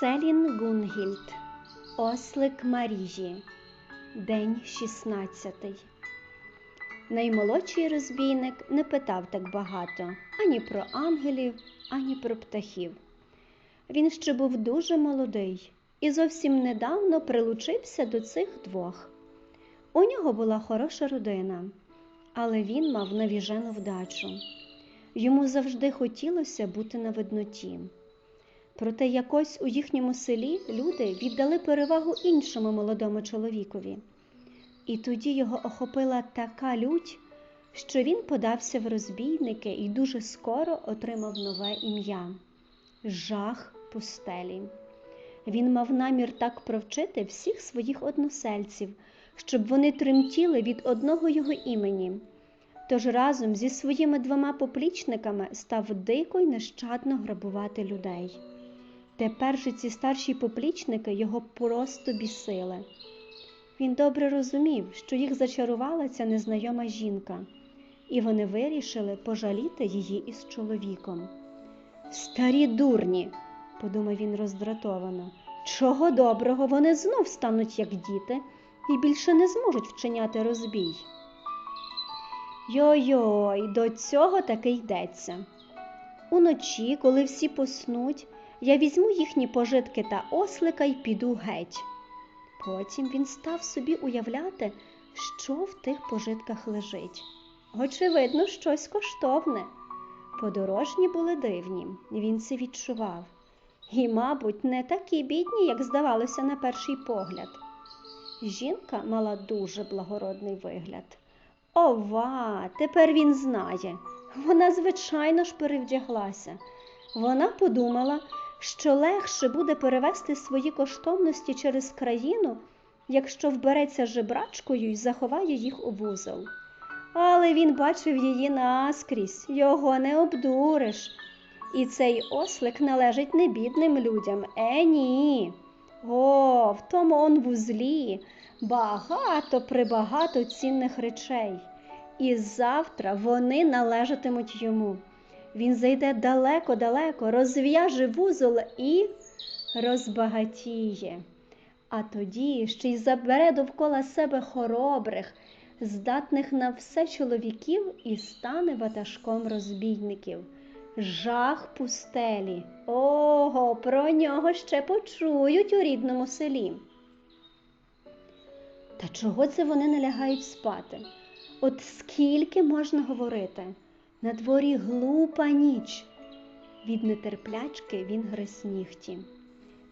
Селін Гунгільд, Ослик Марії, День 16. Наймолодший розбійник не питав так багато ані про ангелів, ані про птахів. Він ще був дуже молодий і зовсім недавно прилучився до цих двох. У нього була хороша родина, але він мав навіжену вдачу. Йому завжди хотілося бути на видноті. Проте якось у їхньому селі люди віддали перевагу іншому молодому чоловікові. І тоді його охопила така лють, що він подався в розбійники і дуже скоро отримав нове ім'я жах пустелі. Він мав намір так провчити всіх своїх односельців, щоб вони тремтіли від одного його імені. Тож разом зі своїми двома поплічниками став дико й нещадно грабувати людей. Тепер же ці старші поплічники його просто бісили. Він добре розумів, що їх зачарувала ця незнайома жінка, і вони вирішили пожаліти її із чоловіком. Старі дурні, подумав він роздратовано, чого доброго вони знов стануть як діти і більше не зможуть вчиняти розбій. Йой-йой, до цього таки йдеться. Уночі, коли всі поснуть, я візьму їхні пожитки та ослика й піду геть. Потім він став собі уявляти, що в тих пожитках лежить. Очевидно, щось коштовне. Подорожні були дивні, він це відчував. І, мабуть, не такі бідні, як здавалося на перший погляд. Жінка мала дуже благородний вигляд. Ова, тепер він знає. Вона, звичайно ж, перевдяглася. Вона подумала, що легше буде перевести свої коштовності через країну, якщо вбереться жебрачкою і заховає їх у вузол. Але він бачив її наскрізь, його не обдуриш. І цей ослик належить не бідним людям. Е, ні. О, в тому он вузлі багато прибагато цінних речей. І завтра вони належатимуть йому. Він зайде далеко-далеко, розв'яже вузол і розбагатіє. А тоді ще й забере довкола себе хоробрих, здатних на все чоловіків і стане ватажком розбійників. Жах пустелі. Ого, про нього ще почують у рідному селі. Та чого це вони не лягають спати? От скільки можна говорити? На дворі глупа ніч. Від нетерплячки він гриз нігті.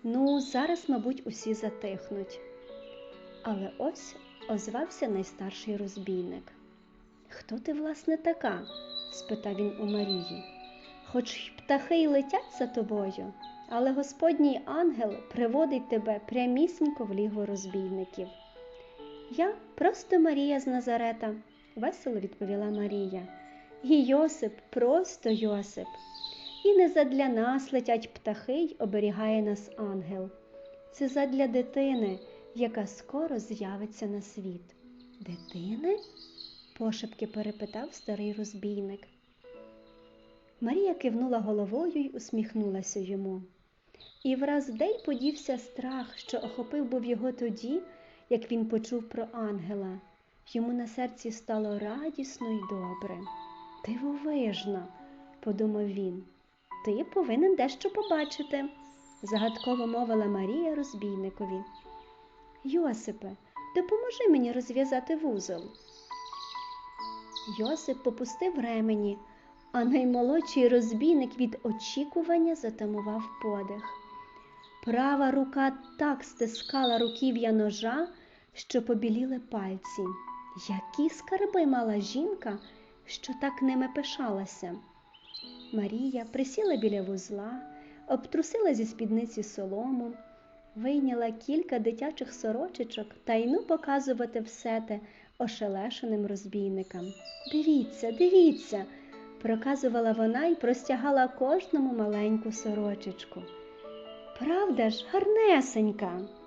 Ну, зараз, мабуть, усі затихнуть. Але ось озвався найстарший розбійник. Хто ти, власне, така? спитав він у Марії. Хоч птахи й летять за тобою, але Господній ангел приводить тебе прямісінько в лігво розбійників. Я просто Марія з Назарета, весело відповіла Марія. І Йосип просто Йосип. І не задля нас летять птахи й оберігає нас ангел. Це задля дитини, яка скоро з'явиться на світ. Дитини? пошепки перепитав старий розбійник. Марія кивнула головою й усміхнулася йому. І враз день подівся страх, що охопив був його тоді, як він почув про ангела. Йому на серці стало радісно й добре. Дивовижно, подумав він, ти повинен дещо побачити, загадково мовила Марія розбійникові. Йосипе, допоможи мені розв'язати вузол. Йосип попустив ремені, а наймолодший розбійник від очікування затамував подих. Права рука так стискала руків'я ножа, що побіліли пальці. Які скарби мала жінка, що так ними пишалася. Марія присіла біля вузла, обтрусила зі спідниці солому, вийняла кілька дитячих сорочечок та й ну показувати все те ошелешеним розбійникам. Дивіться, дивіться, проказувала вона і простягала кожному маленьку сорочечку. Правда ж, гарнесенька.